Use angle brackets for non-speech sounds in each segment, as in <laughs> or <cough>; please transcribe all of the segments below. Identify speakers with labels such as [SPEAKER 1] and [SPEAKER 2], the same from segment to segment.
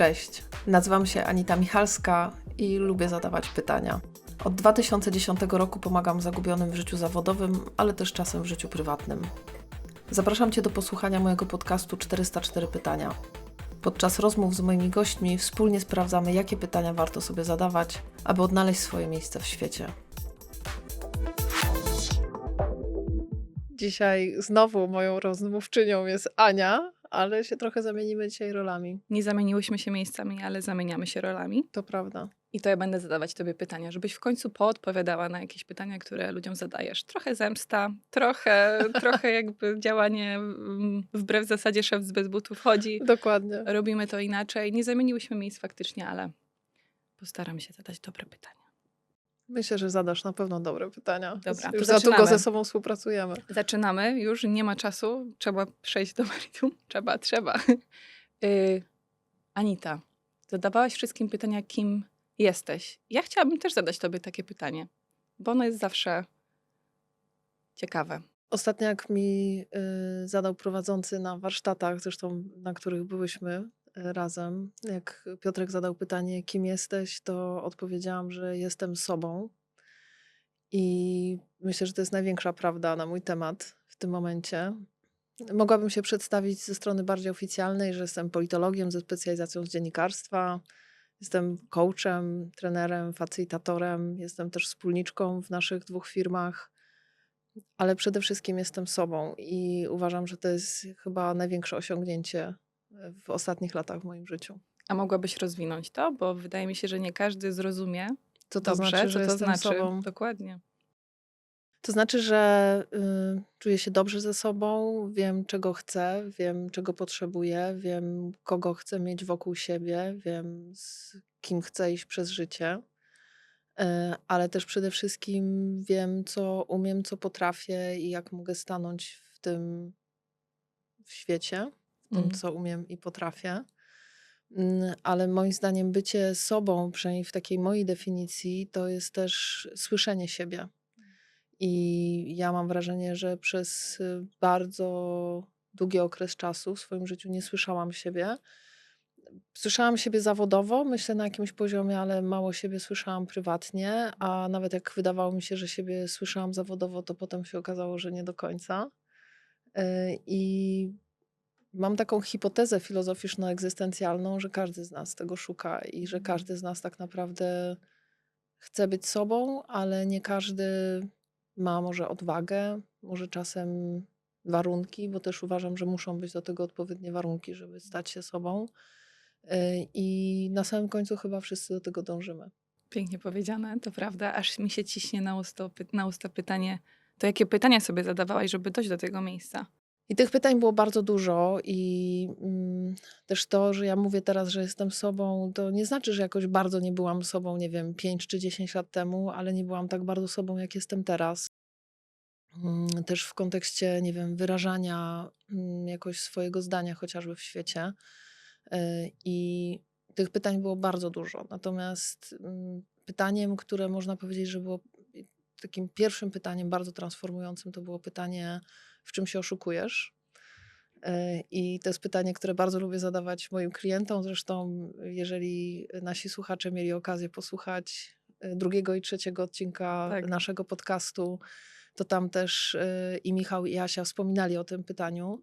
[SPEAKER 1] Cześć, nazywam się Anita Michalska i lubię zadawać pytania. Od 2010 roku pomagam zagubionym w życiu zawodowym, ale też czasem w życiu prywatnym. Zapraszam Cię do posłuchania mojego podcastu 404 Pytania. Podczas rozmów z moimi gośćmi wspólnie sprawdzamy, jakie pytania warto sobie zadawać, aby odnaleźć swoje miejsce w świecie. Dzisiaj znowu moją rozmówczynią jest Ania, ale się trochę zamienimy dzisiaj rolami.
[SPEAKER 2] Nie zamieniłyśmy się miejscami, ale zamieniamy się rolami.
[SPEAKER 1] To prawda.
[SPEAKER 2] I to ja będę zadawać tobie pytania, żebyś w końcu poodpowiadała na jakieś pytania, które ludziom zadajesz. Trochę zemsta, trochę, <laughs> trochę jakby działanie mm, wbrew zasadzie szef z bez butów chodzi.
[SPEAKER 1] Dokładnie.
[SPEAKER 2] Robimy to inaczej. Nie zamieniłyśmy miejsc faktycznie, ale postaram się zadać dobre pytania.
[SPEAKER 1] Myślę, że zadasz na pewno dobre pytania.
[SPEAKER 2] Dobra,
[SPEAKER 1] Już za długo ze sobą współpracujemy.
[SPEAKER 2] Zaczynamy, już nie ma czasu, trzeba przejść do meritum. <laughs> Trzeba, trzeba. Y, Anita, zadawałaś wszystkim pytania, kim jesteś. Ja chciałabym też zadać tobie takie pytanie, bo ono jest zawsze ciekawe.
[SPEAKER 1] Ostatnio jak mi y, zadał prowadzący na warsztatach, zresztą na których byłyśmy razem, jak Piotrek zadał pytanie, kim jesteś, to odpowiedziałam, że jestem sobą. I myślę, że to jest największa prawda na mój temat w tym momencie. Mogłabym się przedstawić ze strony bardziej oficjalnej, że jestem politologiem ze specjalizacją z dziennikarstwa. Jestem coachem, trenerem, facylitatorem. Jestem też wspólniczką w naszych dwóch firmach ale przede wszystkim jestem sobą i uważam, że to jest chyba największe osiągnięcie e, w ostatnich latach w moim życiu.
[SPEAKER 2] A mogłabyś rozwinąć to, bo wydaje mi się, że nie każdy zrozumie
[SPEAKER 1] Co to
[SPEAKER 2] dobrze,
[SPEAKER 1] znaczy, że
[SPEAKER 2] co to znaczy.
[SPEAKER 1] sobą?
[SPEAKER 2] Dokładnie.
[SPEAKER 1] To znaczy, że y, czuję się dobrze ze sobą, wiem czego chcę, wiem czego potrzebuję, wiem kogo chcę mieć wokół siebie, wiem z kim chcę iść przez życie. y, Ale też przede wszystkim wiem, co umiem, co potrafię i jak mogę stanąć w tym w świecie, tym,
[SPEAKER 2] Mhm.
[SPEAKER 1] co umiem i potrafię. Mm, Ale moim zdaniem bycie sobą, przynajmniej w takiej mojej definicji, to jest też słyszenie siebie. I ja mam wrażenie, że przez y, bardzo długi okres czasu w swoim życiu nie słyszałam siebie. Słyszałam siebie zawodowo, myślę na jakimś poziomie, ale mało siebie słyszałam prywatnie, a nawet jak wydawało mi się, że siebie słyszałam zawodowo, to potem się okazało, że nie do końca. Y, I mam taką hipotezę filozoficzno-egzystencjalną, że każdy z nas tego szuka i że każdy z nas tak naprawdę chce być sobą, ale nie każdy ma może odwagę, może czasem warunki, bo też uważam, że muszą być do tego odpowiednie warunki, żeby stać się sobą. Y, I na samym końcu chyba wszyscy do tego dążymy.
[SPEAKER 2] Pięknie powiedziane, to prawda. Aż mi się ciśnie na usta, na usta pytanie, to jakie pytania sobie zadawałaś, żeby dojść do tego miejsca?
[SPEAKER 1] I tych pytań było bardzo dużo, i mm, też to, że ja mówię teraz, że jestem sobą, to nie znaczy, że jakoś bardzo nie byłam sobą, nie wiem, 5 czy 10 lat temu, ale nie byłam tak bardzo sobą, jak jestem teraz. Mm, Też w kontekście, nie wiem, wyrażania mm, jakoś swojego zdania, chociażby w świecie. Y, I tych pytań było bardzo dużo. Natomiast mm, pytaniem, które można powiedzieć, że było takim pierwszym pytaniem bardzo transformującym, to było pytanie, w czym się oszukujesz? Y, I to jest pytanie, które bardzo lubię zadawać moim klientom. Zresztą, jeżeli nasi słuchacze mieli okazję posłuchać y, drugiego i trzeciego odcinka
[SPEAKER 2] Tak.
[SPEAKER 1] naszego podcastu, to tam też y, i Michał i Asia wspominali o tym pytaniu.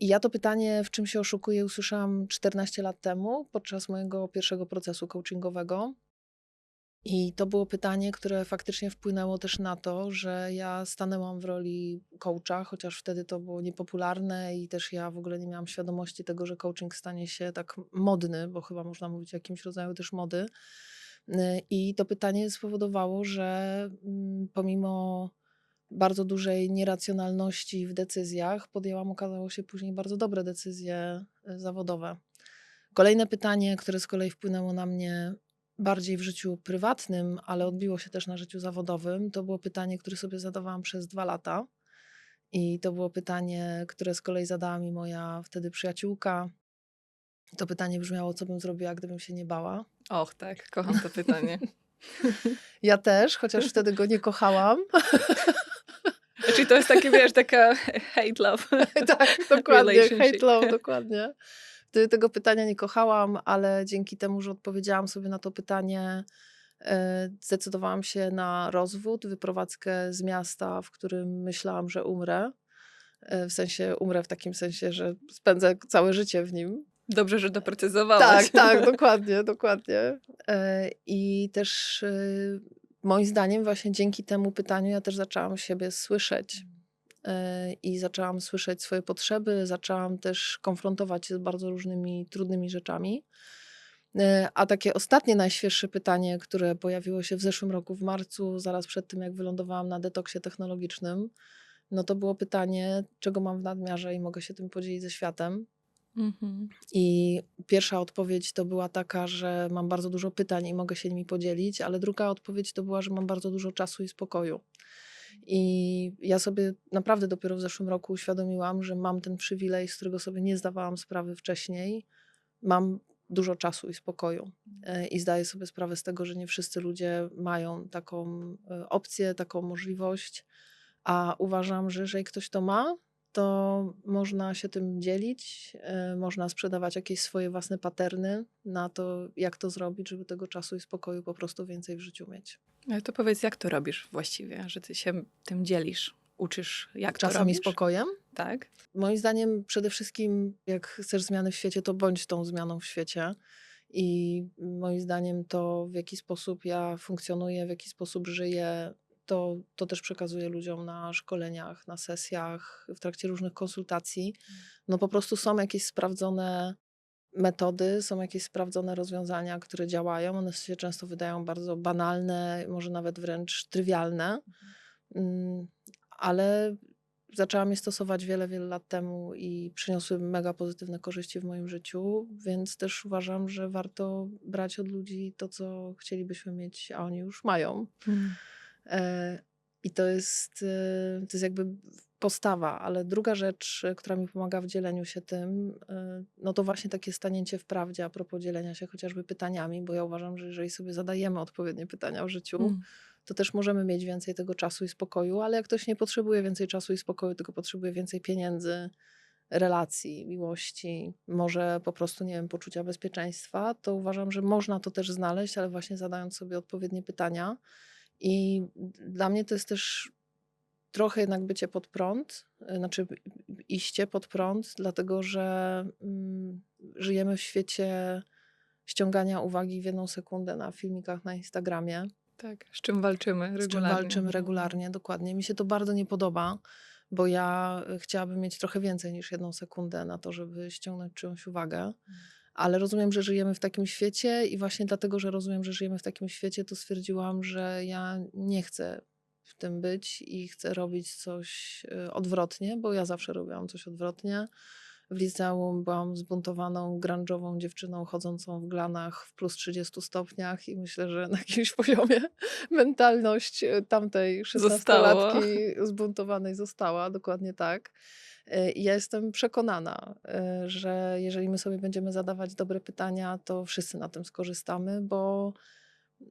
[SPEAKER 1] I ja to pytanie, w czym się oszukuję, usłyszałam 14 lat temu podczas mojego pierwszego procesu coachingowego. I to było pytanie, które faktycznie wpłynęło też na to, że ja stanęłam w roli coacha, chociaż wtedy to było niepopularne i też ja w ogóle nie miałam świadomości tego, że coaching stanie się tak modny, bo chyba można mówić o jakimś rodzaju też mody. Y, I to pytanie spowodowało, że mm, pomimo bardzo dużej nieracjonalności w decyzjach, podjęłam, okazało się później bardzo dobre decyzje y, zawodowe. Kolejne pytanie, które z kolei wpłynęło na mnie bardziej w życiu prywatnym, ale odbiło się też na życiu zawodowym, to było pytanie, które sobie zadawałam przez dwa lata. I to było pytanie, które z kolei zadała mi moja wtedy przyjaciółka. To pytanie brzmiało, co bym zrobiła, gdybym się nie bała.
[SPEAKER 2] Och, tak, kocham to pytanie. <laughs>
[SPEAKER 1] Ja też, chociaż wtedy go nie kochałam. <laughs>
[SPEAKER 2] Czyli to jest takie, wiesz, taka hate love. <laughs>
[SPEAKER 1] tak, dokładnie. Hate love, dokładnie. Tego pytania nie kochałam, ale dzięki temu, że odpowiedziałam sobie na to pytanie, e, zdecydowałam się na rozwód, wyprowadzkę z miasta, w którym myślałam, że umrę. E, W sensie umrę w takim sensie, że spędzę całe życie w nim.
[SPEAKER 2] Dobrze, że doprecyzowałaś.
[SPEAKER 1] Tak, tak, <laughs> dokładnie, dokładnie. E, I też moim zdaniem właśnie dzięki temu pytaniu ja też zaczęłam siebie słyszeć. E, I zaczęłam słyszeć swoje potrzeby, zaczęłam też konfrontować się z bardzo różnymi trudnymi rzeczami. E, A takie ostatnie, najświeższe pytanie, które pojawiło się w zeszłym roku w marcu, zaraz przed tym, jak wylądowałam na detoksie technologicznym, no to było pytanie, czego mam w nadmiarze i mogę się tym podzielić ze światem.
[SPEAKER 2] Mhm.
[SPEAKER 1] I pierwsza odpowiedź to była taka, że mam bardzo dużo pytań i mogę się nimi podzielić, ale druga odpowiedź to była, że mam bardzo dużo czasu i spokoju. I ja sobie naprawdę dopiero w zeszłym roku uświadomiłam, że mam ten przywilej, z którego sobie nie zdawałam sprawy wcześniej. Mam dużo czasu i spokoju. E, I zdaję sobie sprawę z tego, że nie wszyscy ludzie mają taką e, opcję, taką możliwość. A uważam, że jeżeli ktoś to ma, to można się tym dzielić, e, można sprzedawać jakieś swoje własne paterny na to, jak to zrobić, żeby tego czasu i spokoju po prostu więcej w życiu mieć.
[SPEAKER 2] Ale to powiedz, jak to robisz właściwie, że ty się tym dzielisz? Uczysz, jak to
[SPEAKER 1] Czasem i
[SPEAKER 2] robisz?
[SPEAKER 1] spokojem.
[SPEAKER 2] Tak.
[SPEAKER 1] Moim zdaniem przede wszystkim, jak chcesz zmiany w świecie, to bądź tą zmianą w świecie. I moim zdaniem to, w jaki sposób ja funkcjonuję, w jaki sposób żyję, to, to też przekazuję ludziom na szkoleniach, na sesjach, w trakcie różnych konsultacji. No po prostu są jakieś sprawdzone metody, są jakieś sprawdzone rozwiązania, które działają. One się często wydają bardzo banalne, może nawet wręcz trywialne, Mm, ale zaczęłam je stosować wiele, wiele lat temu i przyniosły mega pozytywne korzyści w moim życiu, więc też uważam, że warto brać od ludzi to, co chcielibyśmy mieć, a oni już mają.
[SPEAKER 2] Mm.
[SPEAKER 1] E, I to jest, e, to jest jakby postawa, ale druga rzecz, e, która mi pomaga w dzieleniu się tym, no to właśnie takie stanięcie w prawdzie a propos dzielenia się chociażby pytaniami, bo ja uważam, że jeżeli sobie zadajemy odpowiednie pytania w życiu,
[SPEAKER 2] Mm.
[SPEAKER 1] to też możemy mieć więcej tego czasu i spokoju, ale jak ktoś nie potrzebuje więcej czasu i spokoju, tylko potrzebuje więcej pieniędzy, relacji, miłości, może po prostu, nie wiem, poczucia bezpieczeństwa, to uważam, że można to też znaleźć, ale właśnie zadając sobie odpowiednie pytania. I dla mnie to jest też trochę jednak bycie pod prąd, y, znaczy iście pod prąd, dlatego że mm, żyjemy w świecie ściągania uwagi w jedną sekundę na filmikach na Instagramie
[SPEAKER 2] Tak. Z czym walczymy regularnie?
[SPEAKER 1] z czym walczymy regularnie, dokładnie. Mi się to bardzo nie podoba, bo ja y, chciałabym mieć trochę więcej niż jedną sekundę na to, żeby ściągnąć czyjąś uwagę. Ale rozumiem, że żyjemy w takim świecie i właśnie dlatego, że rozumiem, że żyjemy w takim świecie, to stwierdziłam, że ja nie chcę w tym być i chcę robić coś y, odwrotnie, bo ja zawsze robiłam coś odwrotnie. W liceum byłam zbuntowaną, grunge'ową dziewczyną chodzącą w glanach w plus 30 stopniach i myślę, że na jakimś <laughs> poziomie mentalność y, tamtej
[SPEAKER 2] Zostało.
[SPEAKER 1] 16-latki zbuntowanej została, dokładnie tak. Y, ja jestem przekonana, y, że jeżeli my sobie będziemy zadawać dobre pytania, to wszyscy na tym skorzystamy, bo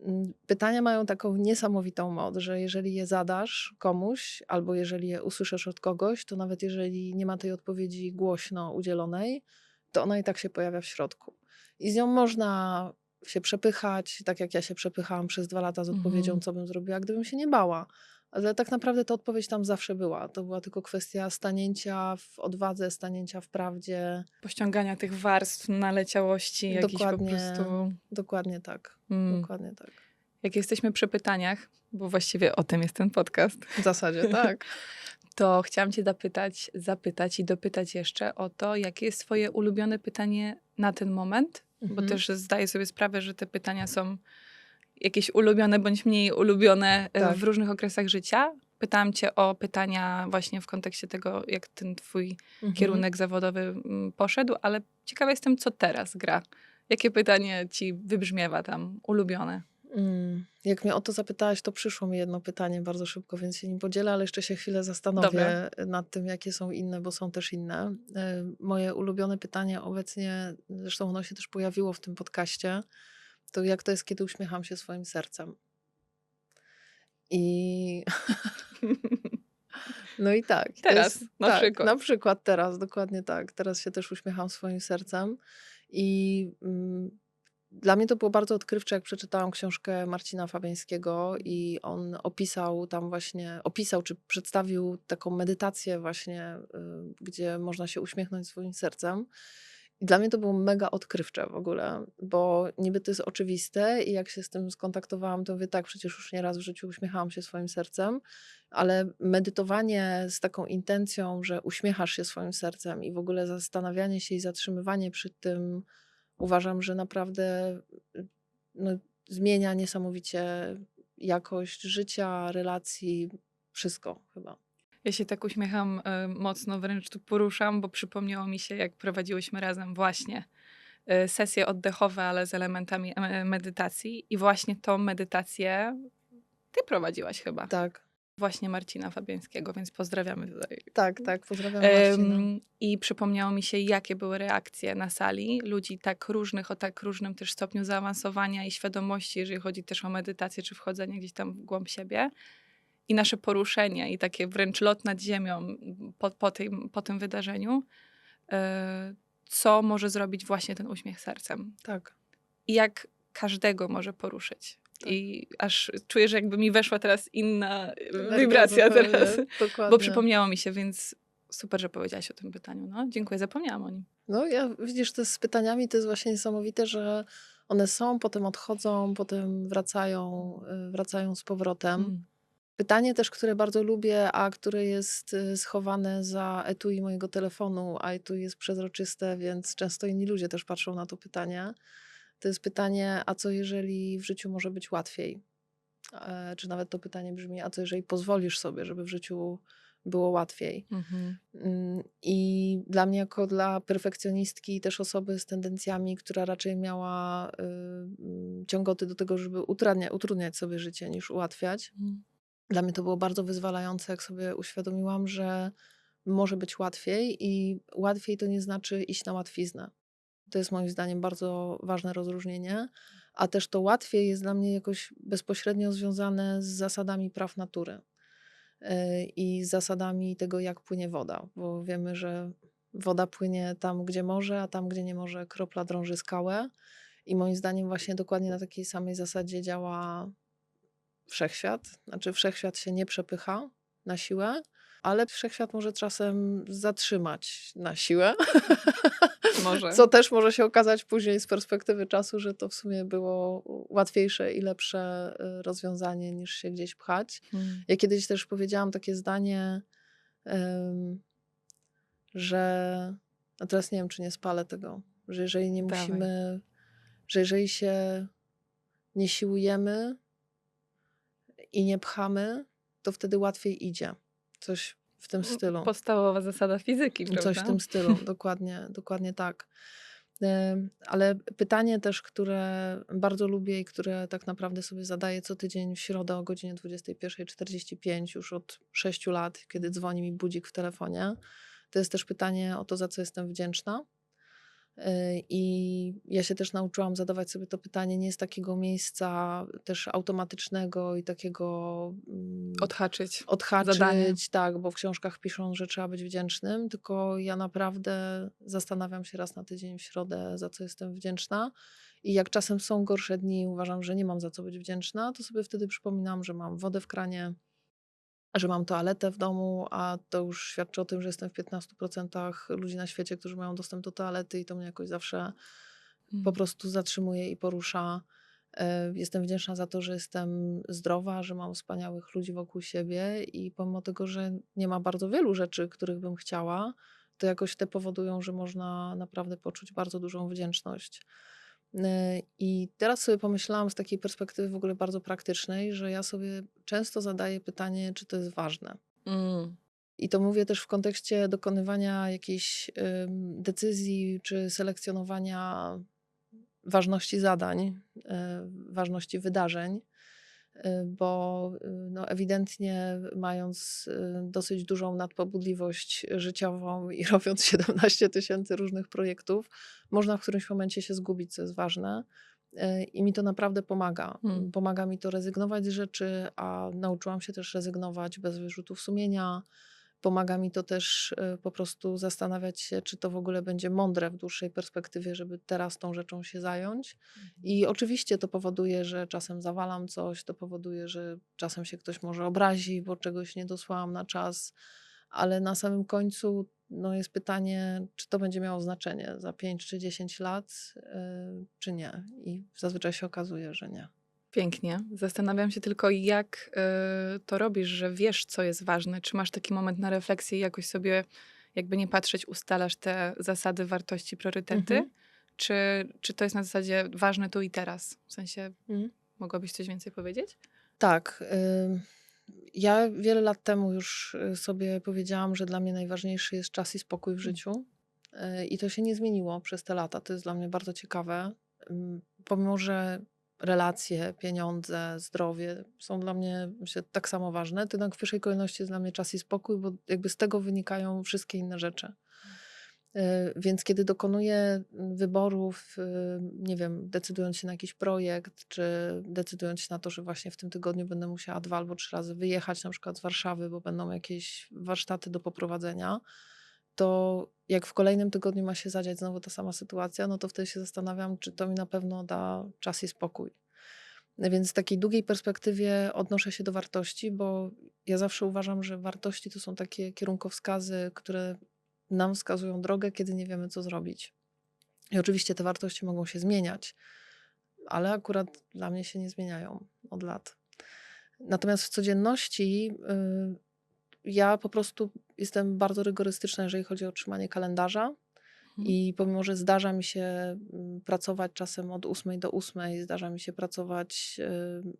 [SPEAKER 1] mm, pytania mają taką niesamowitą moc, że jeżeli je zadasz komuś, albo jeżeli je usłyszysz od kogoś, to nawet jeżeli nie ma tej odpowiedzi głośno udzielonej, to ona i tak się pojawia w środku. I z nią można się przepychać, tak jak ja się przepychałam przez dwa lata z odpowiedzią,
[SPEAKER 2] Mhm.
[SPEAKER 1] co bym zrobiła, gdybym się nie bała. Ale tak naprawdę ta odpowiedź tam zawsze była. To była tylko kwestia stanięcia w odwadze, stanięcia w prawdzie.
[SPEAKER 2] Pościągania tych warstw, naleciałości, jakichś po prostu...
[SPEAKER 1] Dokładnie tak.
[SPEAKER 2] Mm.
[SPEAKER 1] Dokładnie tak.
[SPEAKER 2] Jak jesteśmy przy pytaniach, bo właściwie o tym jest ten podcast,
[SPEAKER 1] W zasadzie tak. <laughs>
[SPEAKER 2] to chciałam cię zapytać, zapytać i dopytać jeszcze o to, jakie jest twoje ulubione pytanie na ten moment, bo
[SPEAKER 1] Mhm.
[SPEAKER 2] też zdaję sobie sprawę, że te pytania są jakieś ulubione bądź mniej ulubione e,
[SPEAKER 1] Tak.
[SPEAKER 2] w różnych okresach życia. Pytałam cię o pytania właśnie w kontekście tego, jak ten twój
[SPEAKER 1] Mhm.
[SPEAKER 2] kierunek zawodowy mm, poszedł, ale ciekawa jestem, co teraz gra. Jakie pytanie ci wybrzmiewa tam ulubione?
[SPEAKER 1] Mm, Jak mnie o to zapytałaś, to przyszło mi jedno pytanie bardzo szybko, więc się nim podzielę, ale jeszcze się chwilę zastanowię nad tym, jakie są inne, bo są też inne. E, Moje ulubione pytanie obecnie, zresztą ono się też pojawiło w tym podcaście, to jak to jest, kiedy uśmiecham się swoim sercem. I <laughs> No i tak.
[SPEAKER 2] Teraz,
[SPEAKER 1] jest,
[SPEAKER 2] na
[SPEAKER 1] tak,
[SPEAKER 2] przykład.
[SPEAKER 1] Na przykład teraz, dokładnie tak. Teraz się też uśmiecham swoim sercem. I mm, dla mnie to było bardzo odkrywcze, jak przeczytałam książkę Marcina Fabiańskiego i on opisał tam właśnie, opisał czy przedstawił taką medytację właśnie, y, gdzie można się uśmiechnąć swoim sercem. Dla mnie to było mega odkrywcze w ogóle, bo niby to jest oczywiste i jak się z tym skontaktowałam, to mówię, tak, przecież już nieraz w życiu uśmiechałam się swoim sercem, ale medytowanie z taką intencją, że uśmiechasz się swoim sercem i w ogóle zastanawianie się i zatrzymywanie przy tym, uważam, że naprawdę no, zmienia niesamowicie jakość życia, relacji, wszystko chyba.
[SPEAKER 2] Ja się tak uśmiecham y, mocno, wręcz tu poruszam, bo przypomniało mi się, jak prowadziłyśmy razem właśnie y, sesje oddechowe, ale z elementami e, medytacji. I właśnie tą medytację ty prowadziłaś chyba.
[SPEAKER 1] Tak,
[SPEAKER 2] Właśnie Marcina Fabiańskiego, więc pozdrawiamy tutaj.
[SPEAKER 1] tak, tak. Pozdrawiam Marcina.
[SPEAKER 2] I przypomniało mi się, jakie były reakcje na sali ludzi tak różnych, o tak różnym też stopniu zaawansowania i świadomości, jeżeli chodzi też o medytację czy wchodzenie gdzieś tam w głąb siebie. I nasze poruszenie i takie wręcz lot nad ziemią po, po, tym, po tym wydarzeniu, e, co może zrobić właśnie ten uśmiech sercem.
[SPEAKER 1] Tak.
[SPEAKER 2] I jak każdego może poruszyć.
[SPEAKER 1] Tak.
[SPEAKER 2] I aż czuję, że jakby mi weszła teraz inna
[SPEAKER 1] Energia
[SPEAKER 2] wibracja teraz.
[SPEAKER 1] Dokładnie.
[SPEAKER 2] Bo przypomniało mi się, więc super, że powiedziałaś o tym pytaniu. No, dziękuję, zapomniałam o nim.
[SPEAKER 1] No ja widzisz, to z pytaniami to jest właśnie niesamowite, że one są, potem odchodzą, potem wracają, y, wracają z powrotem.
[SPEAKER 2] Mm.
[SPEAKER 1] Pytanie też, które bardzo lubię, a które jest y, schowane za etui mojego telefonu, a etui jest przezroczyste, więc często inni ludzie też patrzą na to pytanie. To jest pytanie, a co jeżeli w życiu może być łatwiej? E, Czy nawet to pytanie brzmi, a co jeżeli pozwolisz sobie, żeby w życiu było łatwiej?
[SPEAKER 2] Mhm.
[SPEAKER 1] Mm, I dla mnie, jako dla perfekcjonistki, też osoby z tendencjami, która raczej miała y, mm, ciągoty do tego, żeby utrudnia, utrudniać sobie życie niż ułatwiać,
[SPEAKER 2] Mm.
[SPEAKER 1] Dla mnie to było bardzo wyzwalające, jak sobie uświadomiłam, że może być łatwiej i łatwiej to nie znaczy iść na łatwiznę. To jest moim zdaniem bardzo ważne rozróżnienie, a też to łatwiej jest dla mnie jakoś bezpośrednio związane z zasadami praw natury y, i zasadami tego, jak płynie woda, bo wiemy, że woda płynie tam, gdzie może, a tam, gdzie nie może, kropla drąży skałę. I moim zdaniem właśnie dokładnie na takiej samej zasadzie działa wszechświat. Znaczy wszechświat się nie przepycha na siłę, ale wszechświat może czasem zatrzymać na siłę.
[SPEAKER 2] Może.
[SPEAKER 1] Co też może się okazać później z perspektywy czasu, że to w sumie było łatwiejsze i lepsze y, rozwiązanie niż się gdzieś pchać.
[SPEAKER 2] Mm.
[SPEAKER 1] Ja kiedyś też powiedziałam takie zdanie, em, że. A teraz nie wiem, czy nie spalę tego, że jeżeli nie
[SPEAKER 2] Dawaj.
[SPEAKER 1] musimy, że jeżeli się nie siłujemy i nie pchamy, to wtedy łatwiej idzie. Coś w tym stylu.
[SPEAKER 2] Podstawowa zasada fizyki, prawda?
[SPEAKER 1] Coś w tym stylu, <laughs> dokładnie, dokładnie tak. Ale pytanie też, które bardzo lubię i które tak naprawdę sobie zadaję co tydzień w środę o godzinie 21.45 już od 6 lat, kiedy dzwoni mi budzik w telefonie, to jest też pytanie o to, za co jestem wdzięczna. Y, I ja się też nauczyłam zadawać sobie to pytanie nie z takiego miejsca też automatycznego i takiego mm,
[SPEAKER 2] Odhaczyć.
[SPEAKER 1] odhaczyć,
[SPEAKER 2] zadanie.
[SPEAKER 1] tak, bo w książkach piszą, że trzeba być wdzięcznym, tylko ja naprawdę zastanawiam się raz na tydzień w środę, za co jestem wdzięczna. I jak czasem są gorsze dni, uważam, że nie mam za co być wdzięczna, to sobie wtedy przypominam, że mam wodę w kranie, że mam toaletę w domu, a to już świadczy o tym, że jestem w 15% ludzi na świecie, którzy mają dostęp do toalety i to mnie jakoś zawsze po
[SPEAKER 2] Mm.
[SPEAKER 1] prostu zatrzymuje i porusza. E, Jestem wdzięczna za to, że jestem zdrowa, że mam wspaniałych ludzi wokół siebie i pomimo tego, że nie ma bardzo wielu rzeczy, których bym chciała, to jakoś te powodują, że można naprawdę poczuć bardzo dużą wdzięczność. E, I teraz sobie pomyślałam z takiej perspektywy w ogóle bardzo praktycznej, że ja sobie często zadaję pytanie, czy to jest ważne.
[SPEAKER 2] Mm.
[SPEAKER 1] I to mówię też w kontekście dokonywania jakichś ym, decyzji czy selekcjonowania ważności zadań, y, ważności wydarzeń, bo y, no, ewidentnie mając y, dosyć dużą nadpobudliwość życiową i <laughs> robiąc 17 tysięcy różnych projektów, można w którymś momencie się zgubić, co jest ważne. Y, I mi to naprawdę pomaga.
[SPEAKER 2] Hmm.
[SPEAKER 1] Pomaga mi to rezygnować z rzeczy, a nauczyłam się też rezygnować bez wyrzutów sumienia, Pomaga mi to też y, po prostu zastanawiać się, czy to w ogóle będzie mądre w dłuższej perspektywie, żeby teraz tą rzeczą się zająć. I oczywiście to powoduje, że czasem zawalam coś, to powoduje, że czasem się ktoś może obrazi, bo czegoś nie dosłałam na czas, ale na samym końcu no, jest pytanie, czy to będzie miało znaczenie za 5 czy 10 lat, y, czy nie. I zazwyczaj się okazuje, że nie.
[SPEAKER 2] Pięknie. Zastanawiam się tylko, jak y, to robisz, że wiesz, co jest ważne. Czy masz taki moment na refleksję i jakoś sobie, jakby nie patrzeć, ustalasz te zasady, wartości, priorytety?
[SPEAKER 1] Mhm.
[SPEAKER 2] Czy, czy to jest na zasadzie ważne tu i teraz? W sensie,
[SPEAKER 1] Mhm.
[SPEAKER 2] mogłabyś coś więcej powiedzieć?
[SPEAKER 1] Tak. ym, Ja wiele lat temu już y, sobie powiedziałam, że dla mnie najważniejszy jest czas i spokój w życiu. Y, I to się nie zmieniło przez te lata. To jest dla mnie bardzo ciekawe. Ym, Pomimo, że relacje, pieniądze, zdrowie są dla mnie myślę, tak samo ważne, jednak w pierwszej kolejności jest dla mnie czas i spokój, bo jakby z tego wynikają wszystkie inne rzeczy. Y, Więc kiedy dokonuję wyborów, y, nie wiem, decydując się na jakiś projekt, czy decydując się na to, że właśnie w tym tygodniu będę musiała dwa albo trzy razy wyjechać na przykład z Warszawy, bo będą jakieś warsztaty do poprowadzenia, to jak w kolejnym tygodniu ma się zadziać znowu ta sama sytuacja, no to wtedy się zastanawiam, czy to mi na pewno da czas i spokój. Więc w takiej długiej perspektywie odnoszę się do wartości, bo ja zawsze uważam, że wartości to są takie kierunkowskazy, które nam wskazują drogę, kiedy nie wiemy, co zrobić. I oczywiście te wartości mogą się zmieniać, ale akurat dla mnie się nie zmieniają od lat. Natomiast w codzienności y, ja po prostu jestem bardzo rygorystyczna, jeżeli chodzi o trzymanie kalendarza.
[SPEAKER 2] Mhm.
[SPEAKER 1] I pomimo, że zdarza mi się mm, pracować czasem od 8 do 8, zdarza mi się pracować y,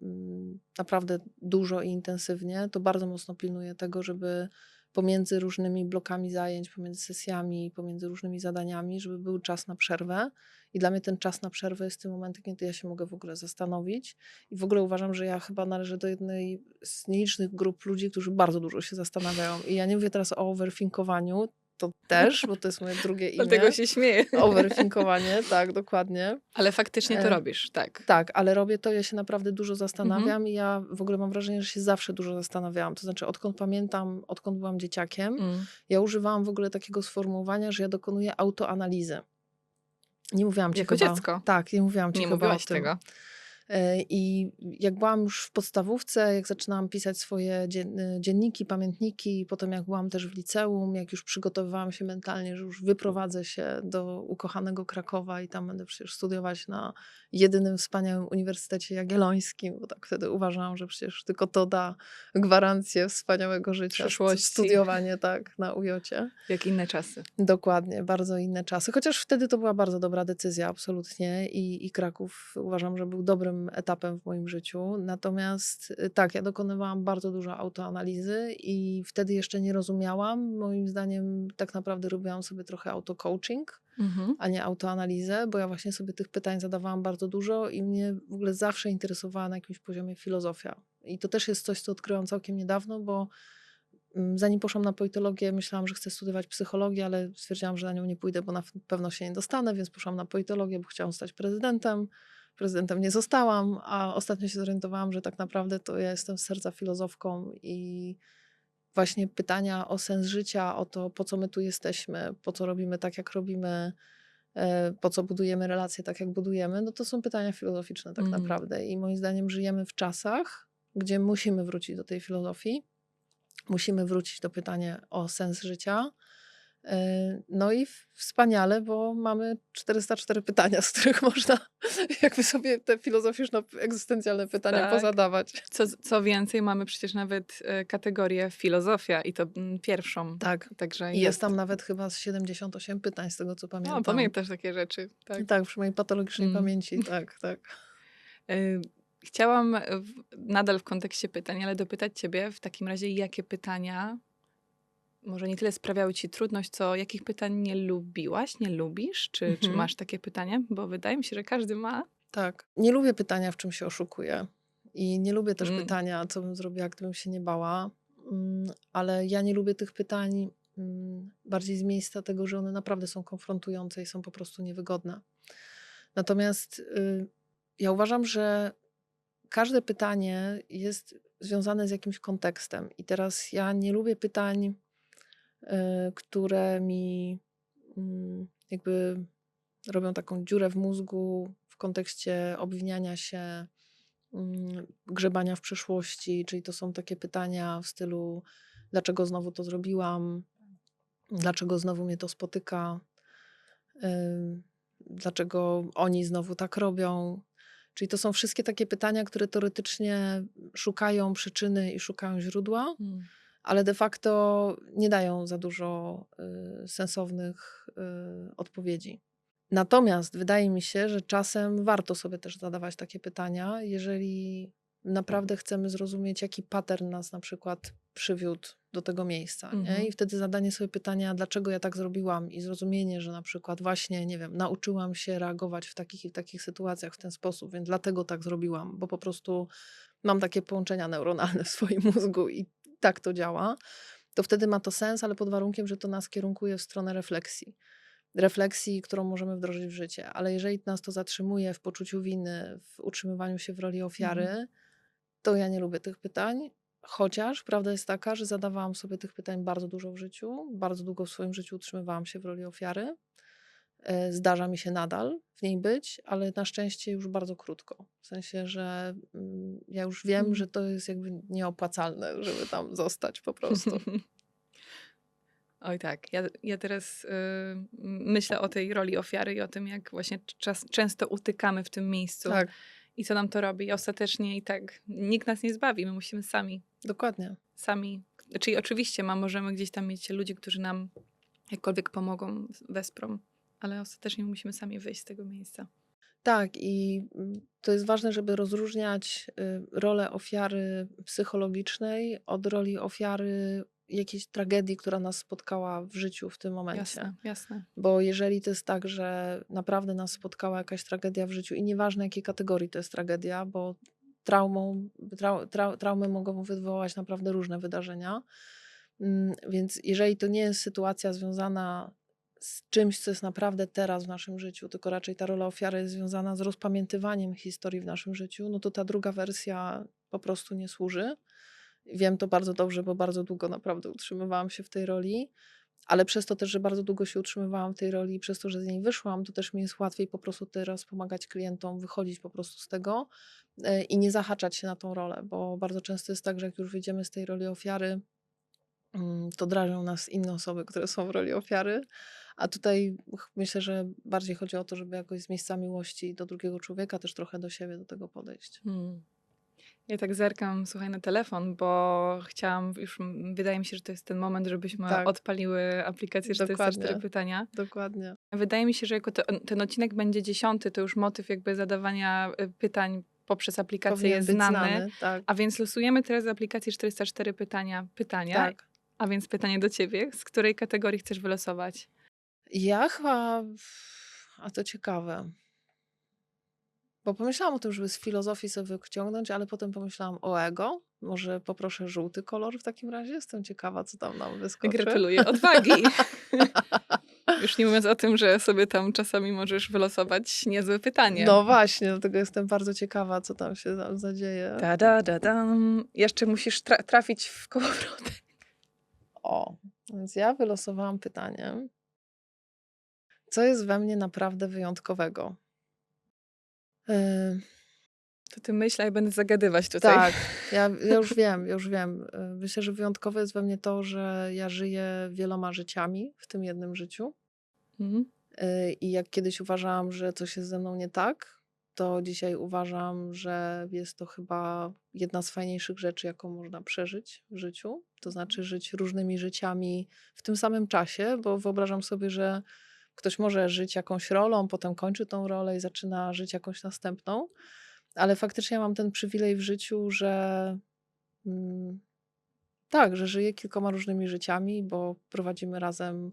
[SPEAKER 1] mm, naprawdę dużo i intensywnie, to bardzo mocno pilnuję tego, żeby pomiędzy różnymi blokami zajęć, pomiędzy sesjami, pomiędzy różnymi zadaniami, żeby był czas na przerwę. I dla mnie ten czas na przerwę jest tym momentem, kiedy ja się mogę w ogóle zastanowić. I w ogóle uważam, że ja chyba należę do jednej z nielicznych grup ludzi, którzy bardzo dużo się zastanawiają. I ja nie mówię teraz o overthinkowaniu, to też, bo to jest moje drugie <laughs> imię.
[SPEAKER 2] Dlatego się śmieję.
[SPEAKER 1] Overthinkowanie, <laughs> tak, dokładnie.
[SPEAKER 2] Ale faktycznie to
[SPEAKER 1] E,
[SPEAKER 2] robisz, tak.
[SPEAKER 1] Tak, ale robię to, ja się naprawdę dużo zastanawiam i ja w ogóle mam wrażenie, że się zawsze dużo zastanawiałam. To znaczy, odkąd pamiętam, odkąd byłam dzieciakiem,
[SPEAKER 2] Mm.
[SPEAKER 1] ja używałam w ogóle takiego sformułowania, że ja dokonuję autoanalizy. Nie mówiłam ci
[SPEAKER 2] Jako
[SPEAKER 1] chyba.
[SPEAKER 2] dziecko?
[SPEAKER 1] Tak, nie mówiłam ci
[SPEAKER 2] Nie
[SPEAKER 1] chyba
[SPEAKER 2] mówiłaś
[SPEAKER 1] o tym.
[SPEAKER 2] tego.
[SPEAKER 1] E, I jak byłam już w podstawówce, jak zaczynałam pisać swoje y, dzienniki, pamiętniki, potem jak byłam też w liceum, jak już przygotowywałam się mentalnie, że już wyprowadzę się do ukochanego Krakowa i tam będę przecież studiować na jedynym wspaniałym Uniwersytecie Jagiellońskim, bo tak wtedy uważałam, że przecież tylko to da gwarancję wspaniałego życia.
[SPEAKER 2] Przyszłości.
[SPEAKER 1] Studiowanie tak na ujocie.
[SPEAKER 2] Jak inne czasy.
[SPEAKER 1] Dokładnie, bardzo inne czasy. Chociaż wtedy to była bardzo dobra decyzja, absolutnie. I, I Kraków uważam, że był dobrym etapem w moim życiu. Natomiast y, tak, ja dokonywałam bardzo dużo autoanalizy i wtedy jeszcze nie rozumiałam. Moim zdaniem tak naprawdę robiłam sobie trochę auto-coaching,
[SPEAKER 2] Mhm.
[SPEAKER 1] a nie autoanalizę, bo ja właśnie sobie tych pytań zadawałam bardzo dużo i mnie w ogóle zawsze interesowała na jakimś poziomie filozofia. I to też jest coś, co odkryłam całkiem niedawno, bo mm, zanim poszłam na politologię, myślałam, że chcę studiować psychologię, ale stwierdziłam, że na nią nie pójdę, bo na pewno się nie dostanę, więc poszłam na politologię, bo chciałam zostać prezydentem. Prezydentem nie zostałam, a ostatnio się zorientowałam, że tak naprawdę to ja jestem z serca filozofką i właśnie pytania o sens życia, o to, po co my tu jesteśmy, po co robimy tak, jak robimy, e, po co budujemy relacje tak, jak budujemy, no to są pytania filozoficzne tak
[SPEAKER 2] Mm.
[SPEAKER 1] naprawdę. I moim zdaniem żyjemy w czasach, gdzie musimy wrócić do tej filozofii, musimy wrócić do pytania o sens życia. E, No i wspaniale, bo mamy 404 pytania, z których można <laughs> jakby sobie te filozoficzno-egzystencjalne pytania
[SPEAKER 2] Tak.
[SPEAKER 1] pozadawać.
[SPEAKER 2] Co, co więcej, mamy przecież nawet e, kategorię filozofia i to mm, pierwszą.
[SPEAKER 1] Tak.
[SPEAKER 2] Także
[SPEAKER 1] I jest tam nawet chyba z 78 pytań, z tego co pamiętam.
[SPEAKER 2] No, pamiętasz takie rzeczy. Tak.
[SPEAKER 1] Tak, przy mojej patologicznej
[SPEAKER 2] Mm.
[SPEAKER 1] pamięci, tak, tak.
[SPEAKER 2] Chciałam e, w, nadal w kontekście pytań, ale dopytać Ciebie w takim razie, jakie pytania może nie tyle sprawiały Ci trudność, co jakich pytań nie lubiłaś, nie lubisz? Czy, czy
[SPEAKER 1] Mhm.
[SPEAKER 2] masz takie pytanie? Bo wydaje mi się, że każdy ma.
[SPEAKER 1] Tak. Nie lubię pytania, w czym się oszukuję. I nie lubię też
[SPEAKER 2] Mm.
[SPEAKER 1] pytania, co bym zrobiła, gdybym się nie bała. Mm, Ale ja nie lubię tych pytań mm, bardziej z miejsca tego, że one naprawdę są konfrontujące i są po prostu niewygodne. Natomiast y, ja uważam, że każde pytanie jest związane z jakimś kontekstem. I teraz ja nie lubię pytań które mi mm, jakby robią taką dziurę w mózgu w kontekście obwiniania się, mm, grzebania w przeszłości, czyli to są takie pytania w stylu dlaczego znowu to zrobiłam, dlaczego znowu mnie to spotyka, ym, dlaczego oni znowu tak robią. Czyli to są wszystkie takie pytania, które teoretycznie szukają przyczyny i szukają źródła,
[SPEAKER 2] Mm.
[SPEAKER 1] Ale de facto nie dają za dużo y, sensownych y, odpowiedzi. Natomiast wydaje mi się, że czasem warto sobie też zadawać takie pytania, jeżeli naprawdę chcemy zrozumieć, jaki pattern nas na przykład przywiódł do tego miejsca.
[SPEAKER 2] Mhm.
[SPEAKER 1] I wtedy zadanie sobie pytania, dlaczego ja tak zrobiłam, i zrozumienie, że na przykład właśnie, nie wiem, nauczyłam się reagować w takich i takich sytuacjach w ten sposób, więc dlatego tak zrobiłam, bo po prostu mam takie połączenia neuronalne w swoim mózgu i tak to działa, to wtedy ma to sens, ale pod warunkiem, że to nas kierunkuje w stronę refleksji. Refleksji, którą możemy wdrożyć w życie. Ale jeżeli nas to zatrzymuje w poczuciu winy, w utrzymywaniu się w roli ofiary,
[SPEAKER 2] Mhm.
[SPEAKER 1] to ja nie lubię tych pytań. Chociaż prawda jest taka, że zadawałam sobie tych pytań bardzo dużo w życiu. Bardzo długo w swoim życiu utrzymywałam się w roli ofiary. E, Zdarza mi się nadal w niej być, ale na szczęście już bardzo krótko. W sensie, że mm, ja już wiem,
[SPEAKER 2] Mm.
[SPEAKER 1] że to jest jakby nieopłacalne, żeby tam <laughs> zostać po prostu.
[SPEAKER 2] Oj tak, ja, ja teraz y, myślę o tej roli ofiary i o tym, jak właśnie czas, często utykamy w tym miejscu
[SPEAKER 1] tak,
[SPEAKER 2] i co nam to robi. I ostatecznie i tak nikt nas nie zbawi, my musimy sami,
[SPEAKER 1] dokładnie.
[SPEAKER 2] sami. Czyli oczywiście ma, możemy gdzieś tam mieć ludzi, którzy nam jakkolwiek pomogą, wesprą, ale ostatecznie musimy sami wyjść z tego miejsca.
[SPEAKER 1] Tak, i mm, to jest ważne, żeby rozróżniać y, rolę ofiary psychologicznej od roli ofiary jakiejś tragedii, która nas spotkała w życiu w tym momencie.
[SPEAKER 2] Jasne, jasne.
[SPEAKER 1] Bo jeżeli to jest tak, że naprawdę nas spotkała jakaś tragedia w życiu i nieważne jakiej kategorii to jest tragedia, bo traumą, trau, trau, traumy mogą wywołać naprawdę różne wydarzenia. Mm, Więc jeżeli to nie jest sytuacja związana z czymś, co jest naprawdę teraz w naszym życiu, tylko raczej ta rola ofiary jest związana z rozpamiętywaniem historii w naszym życiu, no to ta druga wersja po prostu nie służy. Wiem to bardzo dobrze, bo bardzo długo naprawdę utrzymywałam się w tej roli, ale przez to też, że bardzo długo się utrzymywałam w tej roli i przez to, że z niej wyszłam, to też mi jest łatwiej po prostu teraz pomagać klientom wychodzić po prostu z tego e, i nie zahaczać się na tą rolę, bo bardzo często jest tak, że jak już wyjdziemy z tej roli ofiary, mm, to drażnią nas inne osoby, które są w roli ofiary. A tutaj myślę, że bardziej chodzi o to, żeby jakoś z miejsca miłości do drugiego człowieka też trochę do siebie do tego podejść.
[SPEAKER 2] Hmm. Ja tak zerkam, słuchaj, na telefon, bo chciałam, już wydaje mi się, że to jest ten moment, żebyśmy
[SPEAKER 1] Tak.
[SPEAKER 2] odpaliły aplikację 404
[SPEAKER 1] Dokładnie.
[SPEAKER 2] pytania.
[SPEAKER 1] Dokładnie.
[SPEAKER 2] Wydaje mi się, że jako to, ten odcinek będzie dziesiąty, to już motyw jakby zadawania y, pytań poprzez aplikację
[SPEAKER 1] Powinien
[SPEAKER 2] jest
[SPEAKER 1] być
[SPEAKER 2] znany.
[SPEAKER 1] Tak.
[SPEAKER 2] A więc losujemy teraz z aplikacji 404 pytania. Pytania.
[SPEAKER 1] tak.
[SPEAKER 2] A więc pytanie do ciebie. Z której kategorii chcesz wylosować?
[SPEAKER 1] Ja chyba. A to ciekawe. Bo pomyślałam o tym, żeby z filozofii sobie wyciągnąć, ale potem pomyślałam o ego. Może poproszę żółty kolor w takim razie. Jestem ciekawa, co tam nam wyskoczy.
[SPEAKER 2] Gratuluję odwagi. <laughs> Już nie mówiąc o tym, że sobie tam czasami możesz wylosować niezłe pytanie.
[SPEAKER 1] No właśnie, dlatego jestem bardzo ciekawa, co tam się tam zadzieje.
[SPEAKER 2] Da, da, da, dam. Jeszcze musisz tra- trafić w kołowrotek.
[SPEAKER 1] O, więc ja wylosowałam pytanie. Co jest we mnie naprawdę wyjątkowego? Yy,
[SPEAKER 2] To ty myśl, a ja będę zagadywać tutaj.
[SPEAKER 1] Tak, ja, ja już <laughs> wiem, już wiem. Y, Myślę, że wyjątkowe jest we mnie to, że ja żyję wieloma życiami w tym jednym życiu.
[SPEAKER 2] Mhm.
[SPEAKER 1] Y, I jak kiedyś uważałam, że coś jest ze mną nie tak, to dzisiaj uważam, że jest to chyba jedna z fajniejszych rzeczy, jaką można przeżyć w życiu. To znaczy żyć różnymi życiami w tym samym czasie, bo wyobrażam sobie, że ktoś może żyć jakąś rolą, potem kończy tą rolę i zaczyna żyć jakąś następną. Ale faktycznie ja mam ten przywilej w życiu, że mm, tak, że żyję kilkoma różnymi życiami, bo prowadzimy razem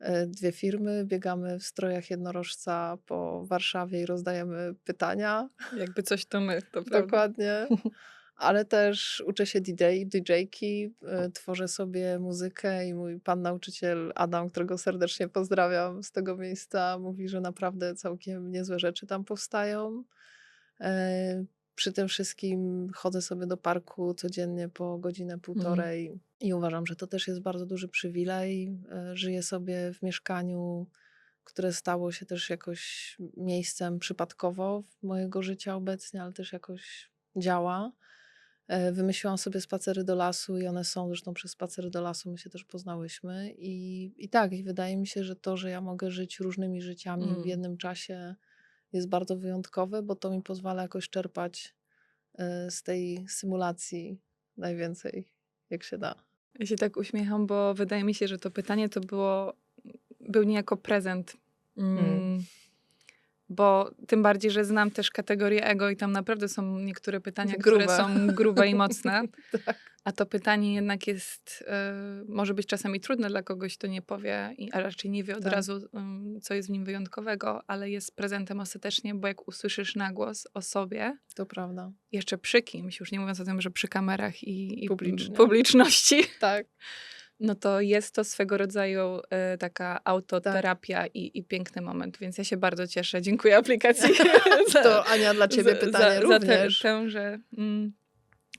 [SPEAKER 1] e, dwie firmy, biegamy w strojach jednorożca po Warszawie i rozdajemy pytania.
[SPEAKER 2] Jakby coś to my, to prawda.
[SPEAKER 1] Dokładnie. <laughs> Ale też uczę się DJ, DJ-ki, e, tworzę sobie muzykę i mój pan nauczyciel Adam, którego serdecznie pozdrawiam z tego miejsca, mówi, że naprawdę całkiem niezłe rzeczy tam powstają. E, Przy tym wszystkim chodzę sobie do parku codziennie po godzinę, półtorej I uważam, że to też jest bardzo duży przywilej. E, Żyję sobie w mieszkaniu, które stało się też jakoś miejscem przypadkowo w mojego życia obecnie, ale też jakoś działa. E, Wymyśliłam sobie spacery do lasu i one są zresztą przez spacery do lasu my się też poznałyśmy. I, i tak, i wydaje mi się, że to, że ja mogę żyć różnymi życiami
[SPEAKER 2] Mm.
[SPEAKER 1] w jednym czasie jest bardzo wyjątkowe, bo to mi pozwala jakoś czerpać e, z tej symulacji najwięcej, jak się da.
[SPEAKER 2] Ja się tak uśmiecham, bo wydaje mi się, że to pytanie to było, był niejako prezent. Mm.
[SPEAKER 1] Mm.
[SPEAKER 2] Bo tym bardziej, że znam też kategorię ego i tam naprawdę są niektóre pytania,
[SPEAKER 1] Grube.
[SPEAKER 2] które są grube i mocne. <laughs>
[SPEAKER 1] Tak.
[SPEAKER 2] A to pytanie jednak jest, e, może być czasami trudne dla kogoś, kto nie powie, a raczej nie wie od
[SPEAKER 1] Tak.
[SPEAKER 2] razu, co jest w nim wyjątkowego, ale jest prezentem ostatecznie, bo jak usłyszysz na głos o sobie,
[SPEAKER 1] To prawda.
[SPEAKER 2] jeszcze przy kimś, już nie mówiąc o tym, że przy kamerach i, i publiczności,
[SPEAKER 1] Tak.
[SPEAKER 2] No to jest to swego rodzaju e, taka autoterapia i, i piękny moment, więc ja się bardzo cieszę. Dziękuję aplikacji <laughs> za,
[SPEAKER 1] To Ania, dla ciebie
[SPEAKER 2] za,
[SPEAKER 1] pytanie
[SPEAKER 2] za, za
[SPEAKER 1] również.
[SPEAKER 2] tę, że mm,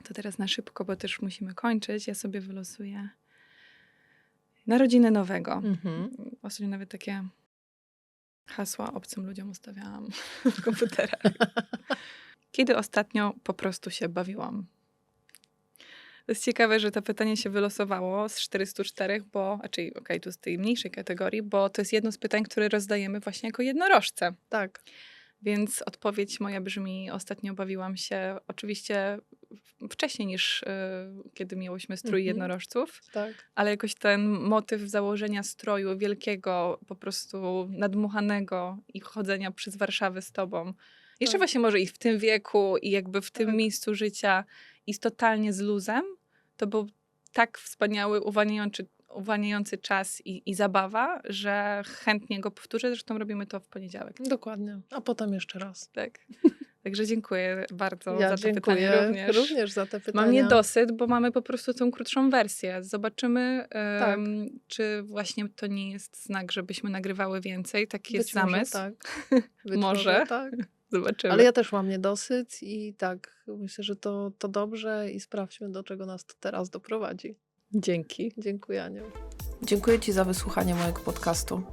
[SPEAKER 2] to teraz na szybko, bo też musimy kończyć. Ja sobie wylosuję narodziny nowego.
[SPEAKER 1] Mhm.
[SPEAKER 2] Ostatnio nawet takie hasła obcym ludziom ustawiałam <laughs> w komputerach. <laughs> Kiedy ostatnio po prostu się bawiłam? To jest ciekawe, że to pytanie się wylosowało z 404, bo, znaczy, okej, tu z tej mniejszej kategorii, bo to jest jedno z pytań, które rozdajemy właśnie jako jednorożce.
[SPEAKER 1] Tak.
[SPEAKER 2] Więc odpowiedź moja brzmi: Ostatnio bawiłam się oczywiście wcześniej niż y, kiedy miałyśmy strój
[SPEAKER 1] Mhm.
[SPEAKER 2] jednorożców,
[SPEAKER 1] Tak.
[SPEAKER 2] ale jakoś ten motyw założenia stroju wielkiego, po prostu nadmuchanego i chodzenia przez Warszawę z tobą. Jeszcze
[SPEAKER 1] Tak.
[SPEAKER 2] właśnie może i w tym wieku, i jakby w tym
[SPEAKER 1] Tak.
[SPEAKER 2] miejscu życia, i z totalnie z luzem, to był tak wspaniały, uwalniający, uwalniający czas i, i zabawa, że chętnie go powtórzę. Zresztą robimy to w poniedziałek.
[SPEAKER 1] Dokładnie. A potem jeszcze raz.
[SPEAKER 2] Tak. <laughs> Także dziękuję bardzo
[SPEAKER 1] Ja
[SPEAKER 2] za to pytanie również.
[SPEAKER 1] również za te pytania.
[SPEAKER 2] Mam niedosyt, bo mamy po prostu tą krótszą wersję. Zobaczymy,
[SPEAKER 1] Tak.
[SPEAKER 2] em, czy właśnie to nie jest znak, żebyśmy nagrywały więcej. Taki jest
[SPEAKER 1] Być może
[SPEAKER 2] zamysł.
[SPEAKER 1] tak. <laughs> Być
[SPEAKER 2] Może.
[SPEAKER 1] tak.
[SPEAKER 2] Zobaczymy.
[SPEAKER 1] Ale ja też mam niedosyt i tak, myślę, że to, to dobrze i sprawdźmy, do czego nas to teraz doprowadzi.
[SPEAKER 2] Dzięki.
[SPEAKER 1] Dziękuję, Aniu. Dziękuję Ci za wysłuchanie mojego podcastu.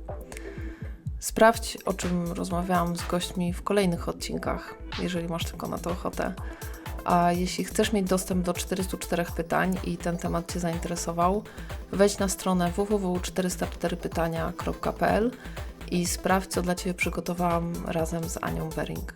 [SPEAKER 1] Sprawdź, o czym rozmawiałam z gośćmi w kolejnych odcinkach, jeżeli masz tylko na to ochotę. A jeśli chcesz mieć dostęp do 404 pytań i ten temat Cię zainteresował, wejdź na stronę www.404pytania.pl i sprawdź, co dla Ciebie przygotowałam razem z Anią Bering.